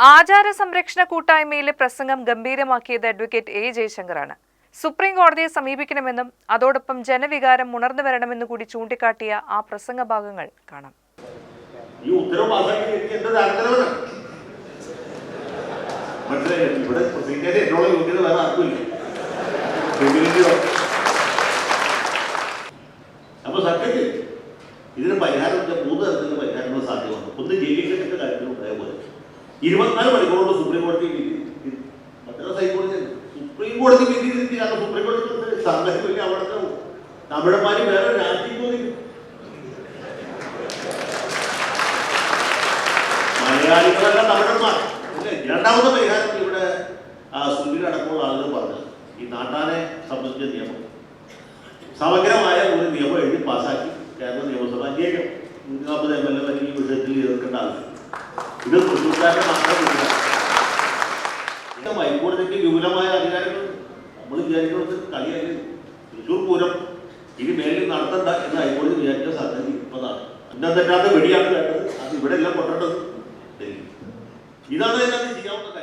ആചാര സംരക്ഷണ കൂട്ടായ്മയിലെ പ്രസംഗം ഗംഭീരമാക്കിയത് അഡ്വക്കേറ്റ് എ ജയശങ്കറാണ്. സുപ്രീം കോടതിയെ സമീപിക്കണമെന്നും അതോടൊപ്പം ജനവികാരം ഉണർന്നു വരണമെന്നും കൂടി ചൂണ്ടിക്കാട്ടിയ ആ പ്രസംഗ ഭാഗങ്ങൾ കാണാം. ഈ ഇതിന് പരിഹാരം മൂന്ന് തരത്തിലുള്ള പരിഹാരങ്ങൾ സാധ്യമാണ്. ഒന്ന് ജയിലിൽ ഇരുപത്തിനാല് മണിക്കൂർ കൊണ്ട് സുപ്രീം കോടതി വിധി. മദ്രാസ് ഹൈക്കോടതി സുപ്രീം കോടതി വിധി കാരണം സുപ്രീം കോടതി സംഘടിപ്പില്ല അവിടുത്തെ തമിഴന്മാര് വേറെ രാജ്യം ചോദിക്കും മലയാളികളല്ല തമിഴന്മാർ രണ്ടാമത്തെ പരിഹാരം ഇവിടെ സുനിൽ അടക്കമുള്ള ആളുകൾ പറഞ്ഞത്. ഈ നാട്ടാനെ സംബന്ധിച്ച നിയമം. സമഗ്രമായ ഒരു നിയമം എഴുതി പാസാക്കി കേരള നിയമസഭ അംഗീകരിക്കണം. നാൽപ്പത് എം എൽ എ ഇത് തൃശ്ശൂർക്കാരുടെ മാത്രമല്ല. ഹൈക്കോടതിക്ക് വിപുലമായ അധികാരങ്ങൾ നമ്മൾ വിചാരിക്കുന്നത് കളിയായിരുന്നു തൃശ്ശൂർ പൂരം ഇനി മേലിൽ നടത്തണ്ട എന്ന് ഹൈക്കോടതി വിചാരിച്ച സാധ്യത ഇപ്പതാണ്. അന്നം തെറ്റാത്ത വെടിയാണ് അത് ഇവിടെ എല്ലാം കൊണ്ടേണ്ടത്. ഇതാണ് ഇതിനകത്ത് ചെയ്യാവുന്നത്.